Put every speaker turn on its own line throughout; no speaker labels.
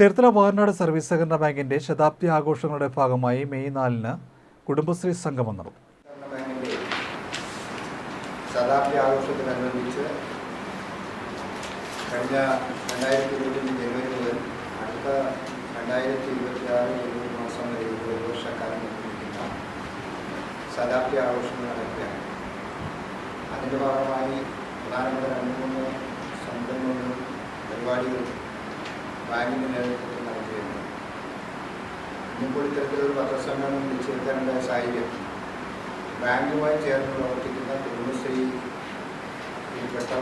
Cherthala വാർനാട് service സഹകരണ ബാങ്കിന്റെ ശതാബ്ദി ആഘോഷങ്ങളുടെ ഭാഗമായി മെയ് നാലിന് കുടുംബശ്രീ സംഗമം
നടന്നു. ശതാബ്ദി ആഘോഷത്തിനനുബന്ധിച്ച് കഴിഞ്ഞ രണ്ടായിരത്തി ഇരുപത്തി ജനുവരി മുതൽ അടുത്ത രണ്ടായിരത്തി ഇരുപത്തി ആറ് ജനുവരി മാസം വരെ ഒരു വർഷക്കാലം നിർമ്മിക്കുന്ന ശതാബ്ദി ആഘോഷങ്ങൾ നടക്കുകയാണ്. അതിന്റെ ഭാഗമായി പ്രധാനപ്പെട്ട രണ്ട് മൂന്ന് സംരംഭങ്ങളും പരിപാടികളും ബാങ്കിന്റെ നേതൃത്വത്തിൽ നടക്കുകയുണ്ട് ഇന്നിപ്പോൾ ഇത്തരത്തിലൊരു പത്രസമ്മേളനം വിളിച്ചെടുക്കാനുള്ള സാഹചര്യം. ബാങ്കുമായി ചേർന്ന് പ്രവർത്തിക്കുന്ന കുടുംബശ്രീ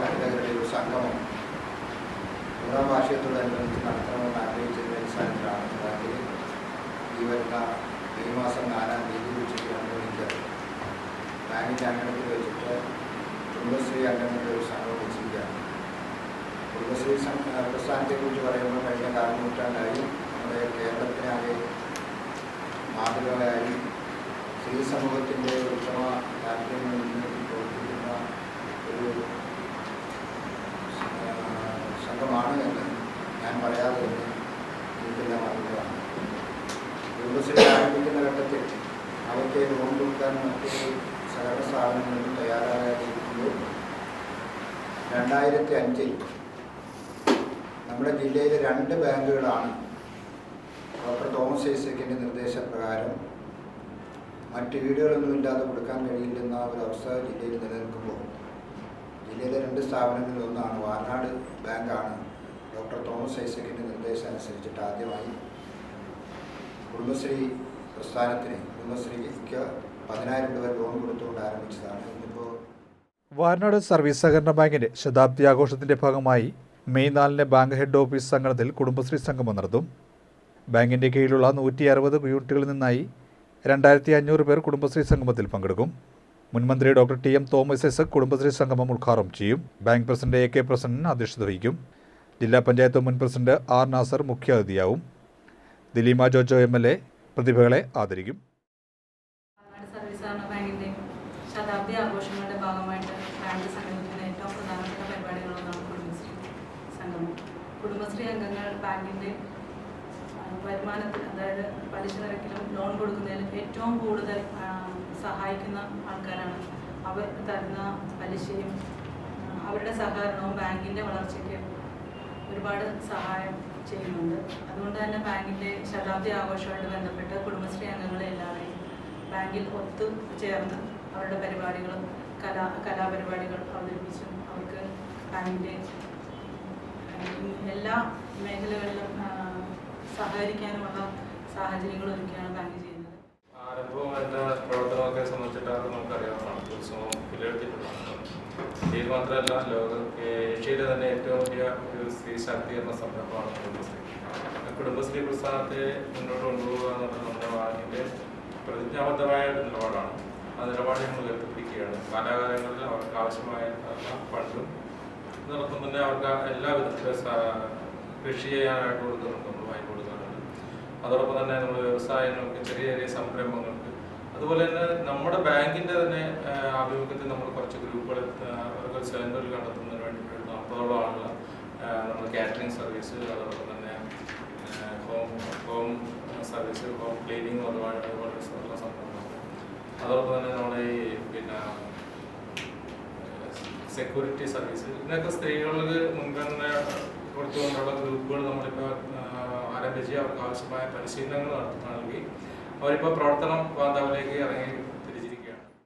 വനിതകളുടെ ഒരു സംഗമം മൂന്നാം വാർഷികത്തോടനുബന്ധിച്ച് നടത്തണമെന്ന് ആഗ്രഹിച്ചതിന്റെ അടിസ്ഥാനത്തിലാണ് ബാങ്കിൽ ഈ വരുന്ന മെയ് മാസം നാലാം തീയതി ഉച്ചയ്ക്ക് രണ്ട് മണിക്ക്. ബാങ്കിന്റെ അംഗത്തിൽ വെച്ചിട്ട് കുടുംബശ്രീ അംഗങ്ങളുടെ ഒരു സംഗമം വെച്ചിരിക്കുകയാണ് കുടുംബശ്രീ പ്രസ്ഥാനത്തെക്കുറിച്ച് പറയുമ്പോൾ കഴിഞ്ഞ കാലനൂറ്റാണ്ടായി നമ്മുടെ കേരളത്തിനാകെ മാതൃകയായി സ്ത്രീ സമൂഹത്തിന്റെ ഉത്തമ താല്പര്യങ്ങൾ മുൻനിർത്തി പ്രവർത്തിക്കുന്ന ഒരു സംഘമാണ് എന്ന് ഞാൻ പറയാതെ തന്നെ എനിക്കെല്ലാം അറിയുന്നതാണ് കുടുംബശ്രീ ആരംഭിക്കുന്ന ഘട്ടത്തിൽ അവയ്ക്ക് ലോൺ കൊടുക്കാൻ മറ്റൊരു സഹകരണ സ്ഥാപനങ്ങളും തയ്യാറായിരിക്കുമ്പോൾ രണ്ടായിരത്തി അഞ്ചിൽ നമ്മുടെ ജില്ലയിലെ രണ്ട് ബാങ്കുകളാണ്. ഡോക്ടർ തോമസ് ഐസക്കിന്റെ നിർദ്ദേശപ്രകാരം. മറ്റ് വീടുകളൊന്നുമില്ലാതെ കൊടുക്കാൻ കഴിയില്ലെന്ന ഒരു അവസ്ഥ ജില്ലയിൽ നിലനിൽക്കുമ്പോൾ. ജില്ലയിലെ രണ്ട് സ്ഥാപനങ്ങളിൽ ഒന്നാണ് വാർനാട് ബാങ്കാണ്. ഡോക്ടർ തോമസ് ഐസക്കിന്റെ നിർദ്ദേശം അനുസരിച്ചിട്ട് ആദ്യമായി കുടുംബശ്രീ പ്രസ്ഥാനത്തിന് കുടുംബശ്രീക്ക് പതിനായിരം രൂപ ലോൺ കൊടുത്തുകൊണ്ട് ആരംഭിച്ചതാണ്. ഇന്നിപ്പോൾ
വാർനാട് സർവീസ് സഹകരണ ബാങ്കിന്റെ ശതാബ്ദി ആഘോഷത്തിന്റെ ഭാഗമായി മെയ് നാലിന് ബാങ്ക് ഹെഡ് ഓഫീസ് സംഗമത്തിൽ കുടുംബശ്രീ സംഗമം നടത്തും. ബാങ്കിന്റെ കീഴിലുള്ള നൂറ്റി അറുപത് യൂണിറ്റുകളിൽ നിന്നായി രണ്ടായിരത്തി അഞ്ഞൂറ് പേർ കുടുംബശ്രീ സംഗമത്തിൽ പങ്കെടുക്കും. മുൻമന്ത്രി doctor T M Thomas S Kudumbashree സംഗമം ഉദ്ഘാടനം ചെയ്യും. Bank president A K Prasannan അധ്യക്ഷത വഹിക്കും. ജില്ലാ പഞ്ചായത്ത് മുൻ president R Nasar മുഖ്യാതിഥിയാവും. Dileema Jojo M L A പ്രതിഭകളെ ആദരിക്കും
ഭാഗമായിട്ട് ബാങ്ക് സംഘടിപ്പിക്കുന്ന ഏറ്റവും പ്രധാനപ്പെട്ട പരിപാടികളൊന്നാണ് കുടുംബശ്രീ സംഗമം കുടുംബശ്രീ അംഗങ്ങൾ ബാങ്കിന്റെ വരുമാനത്തിൽ അതായത് പലിശ നിരക്കിലും ലോൺ കൊടുക്കുന്നതിലും ഏറ്റവും കൂടുതൽ സഹായിക്കുന്ന ആൾക്കാരാണ്. അവർ തരുന്ന പലിശയും അവരുടെ സഹകരണവും ബാങ്കിന്റെ വളർച്ചയ്ക്ക് ഒരുപാട് സഹായം ചെയ്യുന്നുണ്ട്. അതുകൊണ്ട് തന്നെ ബാങ്കിന്റെ ശതാബ്ദി ആഘോഷമായിട്ട് ബന്ധപ്പെട്ട് കുടുംബശ്രീ അംഗങ്ങളെ എല്ലാവരെയും ബാങ്കിൽ ഒത്തു ചേർന്ന് അവരുടെ പരിപാടികളും കലാ കലാപരിപാടികൾ അവതരിപ്പിച്ചും അവർക്ക് ബാങ്കിന്റെ എല്ലാ മേഖലകളിലും സഹകരിക്കാനുമുള്ള സാഹചര്യങ്ങൾ ഒരുക്കിയാണ് ബാങ്ക് ചെയ്യുന്നത്.
ആരംഭവും അതിന്റെ പ്രവർത്തനമൊക്കെ സംബന്ധിച്ചിട്ട് നമുക്കറിയാവുന്നതാണ് ഉത്സവം വിലയിരുത്തിയിട്ടുള്ളതാണ് ഇന്ത്യയിൽ മാത്രമല്ല ലോക ഏഷ്യയിലെ തന്നെ ഏറ്റവും വലിയ ഒരു സ്ത്രീ ശാക്തീകരണ സംരംഭമാണ് കുടുംബശ്രീ. കുടുംബശ്രീ പ്രസ്ഥാനത്തെ മുന്നോട്ട് കൊണ്ടുപോകുക എന്നുള്ളത് നമ്മുടെ ബാങ്കിന്റെ പ്രതിജ്ഞാബദ്ധമായ നിലപാടാണ്. ആ നിലപാട് ഞങ്ങൾ ഉയർത്തിപ്പിടിക്കുകയാണ്. കാലാകാലങ്ങളിൽ അവർക്ക് ആവശ്യമായ ഫണ്ടും തന്നെ അവർക്ക് എല്ലാവിധ കൃഷി ചെയ്യാനായിട്ട് കൊടുക്കുന്നുണ്ട് നമ്മൾ വായ്പ കൊടുക്കുന്നുണ്ട് അതോടൊപ്പം തന്നെ നമ്മൾ വ്യവസായങ്ങൾക്ക് ചെറിയ ചെറിയ സംരംഭങ്ങൾക്ക്. അതുപോലെ തന്നെ നമ്മുടെ ബാങ്കിന്റെ തന്നെ ആഭിമുഖ്യത്തിൽ നമ്മൾ കുറച്ച് ഗ്രൂപ്പുകൾ അവർക്ക് തൊഴിൽ കണ്ടെത്തുന്നതിന് വേണ്ടിയിട്ട് നാൽപ്പതോളം ആളുകൾ നമ്മൾ കാറ്ററിംഗ് സർവീസ് അതോടൊപ്പം തന്നെ home home service home cleaning അതുപോലെ സംരംഭങ്ങൾ. അതോടൊപ്പം തന്നെ നമ്മുടെ ഈ പിന്നെ സെക്യൂരിറ്റി സർവീസ് ഇതിനൊക്കെ സ്ത്രീകൾക്ക് മുൻഗണന കൊടുത്തുകൊണ്ടുള്ള ഗ്രൂപ്പുകൾ നമ്മളിപ്പോൾ ആരംഭിച്ച് അവർക്ക് ആവശ്യമായ പരിശീലനങ്ങൾ നടത്തുകയാണെങ്കിൽ അവരിപ്പോൾ പ്രവർത്തനം ബാന്ധവ